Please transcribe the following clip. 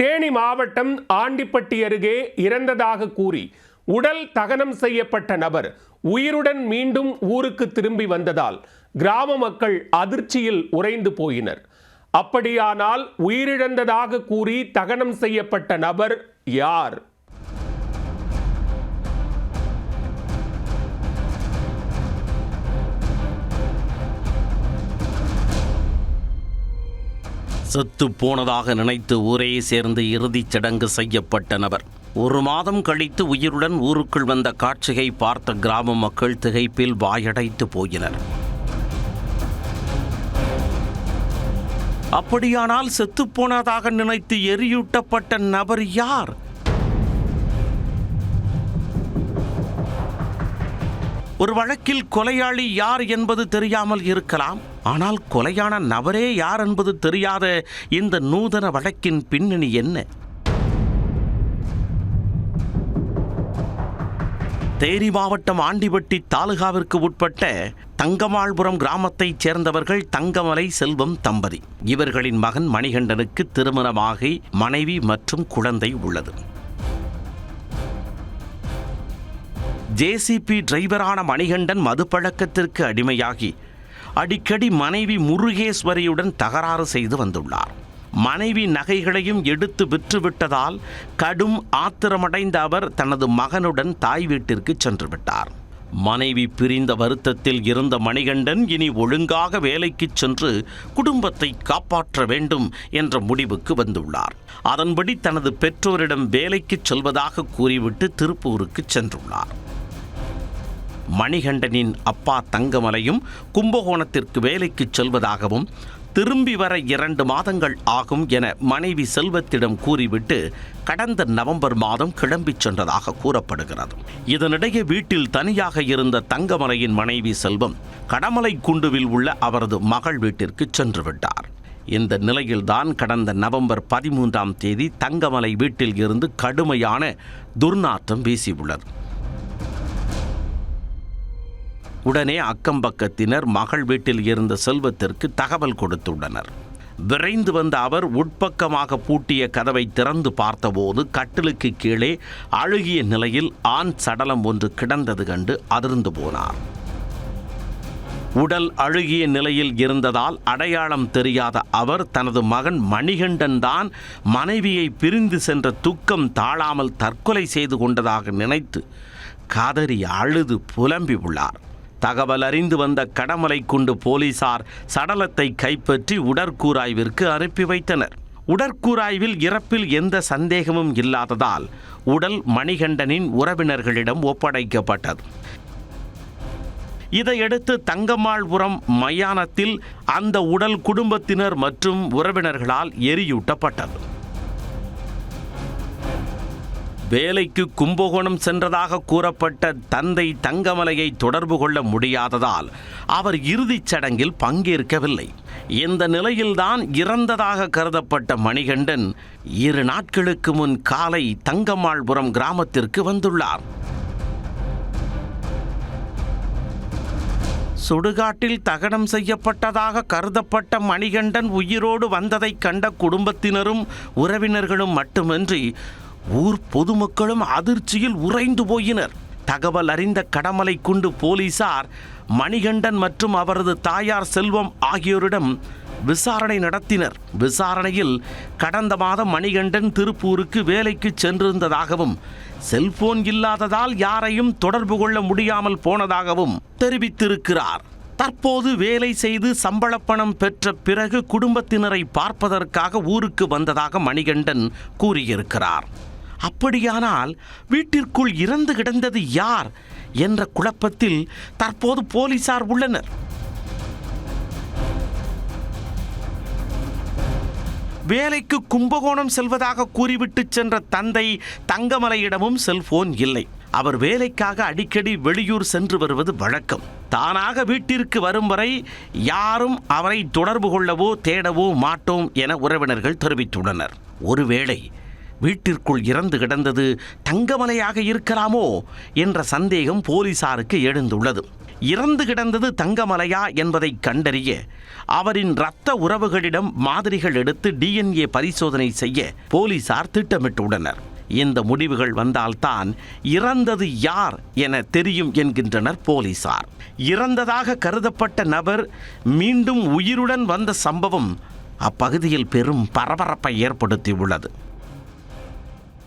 தேனி மாவட்டம் ஆண்டிப்பட்டி அருகே இறந்ததாக கூறி உடல் தகனம் செய்யப்பட்ட நபர் உயிருடன் மீண்டும் ஊருக்கு திரும்பி வந்ததால் கிராம மக்கள் அதிர்ச்சியில் உறைந்து போயினர். அப்படியானால் உயிரிழந்ததாக கூறி தகனம் செய்யப்பட்ட நபர் யார்? செத்து போனதாக நினைத்து ஊரே சேர்ந்து இறுதிச் சடங்கு செய்யப்பட்ட நபர். ஒரு மாதம் கழித்து உயிருடன் ஊருக்குள் வந்த காட்சியை பார்த்த கிராம மக்கள் திகைப்பில் வாயடைத்து போயினர். அப்படியானால் செத்துப்போனதாக நினைத்து எரியூட்டப்பட்ட நபர் யார்? ஒரு வழக்கில் கொலையாளி யார் என்பது தெரியாமல் இருக்கலாம். ஆனால் கொலையான நபரே யார் என்பது தெரியாத இந்த நூதன வழக்கின் பின்னணி என்ன? தேனி மாவட்டம் ஆண்டிபட்டி தாலுகாவிற்கு உட்பட்ட தங்கமாள்புரம் கிராமத்தைச் சேர்ந்தவர்கள் தங்கமலை செல்வம் தம்பதி. இவர்களின் மகன் மணிகண்டனுக்கு திருமணமாகி மனைவி மற்றும் குழந்தை உள்ளது. ஜேசிபி டிரைவரான மணிகண்டன் மதுப்பழக்கத்திற்கு அடிமையாகி அடிக்கடி மனைவி முருகேஸ்வரியுடன் தகராறு செய்து வந்துள்ளார். மனைவி நகைகளையும் எடுத்து விற்றுவிட்டதால் கடும் ஆத்திரமடைந்த அவர் தனது மகனுடன் தாய் வீட்டிற்கு சென்று விட்டார். மனைவி பிரிந்த வருத்தத்தில் இருந்த மணிகண்டன் இனி ஒழுங்காக வேலைக்கு சென்று குடும்பத்தை காப்பாற்ற வேண்டும் என்ற முடிவுக்கு வந்துள்ளார். அதன்படி தனது பெற்றோரிடம் வேலைக்கு செல்வதாக கூறிவிட்டு திருப்பூருக்கு சென்றுள்ளார். மணிகண்டனின் அப்பா தங்கமலையும் கும்பகோணத்திற்கு வேலைக்கு செல்வதாகவும் திரும்பி வர இரண்டு மாதங்கள் ஆகும் என மனைவி செல்வத்திடம் கூறிவிட்டு கடந்த நவம்பர் மாதம் கிளம்பிச் சென்றதாக கூறப்படுகிறது. இதனிடையே வீட்டில் தனியாக இருந்த தங்கமலையின் மனைவி செல்வம் கடமலை குண்டுவில் உள்ள அவரது மகள் வீட்டிற்கு சென்று விட்டார். இந்த நிலையில்தான் கடந்த நவம்பர் பதிமூன்றாம் தேதி தங்கமலை வீட்டில் இருந்து கடுமையான துர்நாற்றம் வீசியுள்ளது. உடனே அக்கம் பக்கத்தினர் மகள் வீட்டில் இருந்த செல்வத்திற்கு தகவல் கொடுத்துள்ளனர். விரைந்து வந்த அவர் உட்பக்கமாக பூட்டிய கதவை திறந்து பார்த்தபோது கட்டிலுக்கு கீழே அழுகிய நிலையில் ஆண் சடலம் ஒன்று கிடந்தது கண்டு அதிர்ந்து போனார். உடல் அழுகிய நிலையில் இருந்ததால் அடையாளம் தெரியாத அவர் தனது மகன் மணிகண்டன் தான் மனைவியை பிரிந்து சென்ற துக்கம் தாழாமல் தற்கொலை செய்து கொண்டதாக நினைத்து கதறி அழுது புலம்பி உள்ளார் தகவல் அறிந்து வந்த கடமலை குண்டு போலீசார் சடலத்தை கைப்பற்றி உடற்கூராய்விற்கு அனுப்பி வைத்தனர். உடற்கூராய்வில் இறப்பில் எந்த சந்தேகமும் இல்லாததால் உடல் மணிகண்டனின் உறவினர்களிடம் ஒப்படைக்கப்பட்டது. இதையடுத்து தங்கம்மாள்புரம் மயானத்தில் அந்த உடல் குடும்பத்தினர் மற்றும் உறவினர்களால் எரியூட்டப்பட்டது. வேலைக்கு கும்பகோணம் சென்றதாக கூறப்பட்ட தந்தை தங்கமலையை தொடர்பு கொள்ள முடியாததால் அவர் இறுதிச் சடங்கில் பங்கேற்கவில்லை. இந்த நிலையில்தான் இறந்ததாக கருதப்பட்ட மணிகண்டன் இரு நாட்களுக்கு முன் காலை தங்கம்மாள்புரம் கிராமத்திற்கு வந்துள்ளார். சுடுகாட்டில் தகனம் செய்யப்பட்டதாக கருதப்பட்ட மணிகண்டன் உயிரோடு வந்ததைக் கண்ட குடும்பத்தினரும் உறவினர்களும் மட்டுமின்றி ஊர் பொதுமக்களும் அதிர்ச்சியில் உறைந்து போயினர். தகவல் அறிந்த கடமலை குண்டு போலீசார் மணிகண்டன் மற்றும் அவரது தாயார் செல்வம் ஆகியோரிடம் விசாரணை நடத்தினர். விசாரணையில் கடந்த மாதம் மணிகண்டன் திருப்பூருக்கு வேலைக்கு சென்றிருந்ததாகவும் செல்போன் இல்லாததால் யாரையும் தொடர்பு கொள்ள முடியாமல் போனதாகவும் தெரிவித்திருக்கிறார். தற்போது வேலை செய்து சம்பள பணம் பெற்ற பிறகு குடும்பத்தினரை பார்ப்பதற்காக ஊருக்கு வந்ததாக மணிகண்டன் கூறியிருக்கிறார். அப்படியானால் வீட்டிற்குள் இறந்து கிடந்தது யார் என்ற குழப்பத்தில் தற்போது போலீசார் உள்ளனர். வேலைக்கு கும்பகோணம் செல்வதாக கூறிவிட்டு சென்ற தந்தை தங்கமலையிடமும் செல்போன் இல்லை. அவர் வேலைக்காக அடிக்கடி வெளியூர் சென்று வருவது வழக்கம். தானாக வீட்டிற்கு வரும் வரை யாரும் அவரை தொடர்பு கொள்ளவோ தேடவோ மாட்டோம் என உறவினர்கள் தெரிவித்துள்ளனர். ஒருவேளை வீட்டிற்குள் இறந்து கிடந்தது தங்கமலையாக இருக்கலாமோ என்ற சந்தேகம் போலீசாருக்கு எழுந்துள்ளது. இறந்து கிடந்தது தங்கமலையா என்பதை கண்டறிய அவரின் இரத்த உறவுகளிடம் மாதிரிகள் எடுத்து டிஎன்ஏ பரிசோதனை செய்ய போலீசார் திட்டமிட்டுள்ளனர். இந்த முடிவுகள் வந்தால்தான் இறந்தது யார் என தெரியும் என்கின்றனர் போலீசார். இறந்ததாக கருதப்பட்ட நபர் மீண்டும் உயிருடன் வந்த சம்பவம் அப்பகுதியில் பெரும் பரபரப்பை ஏற்படுத்தியுள்ளது.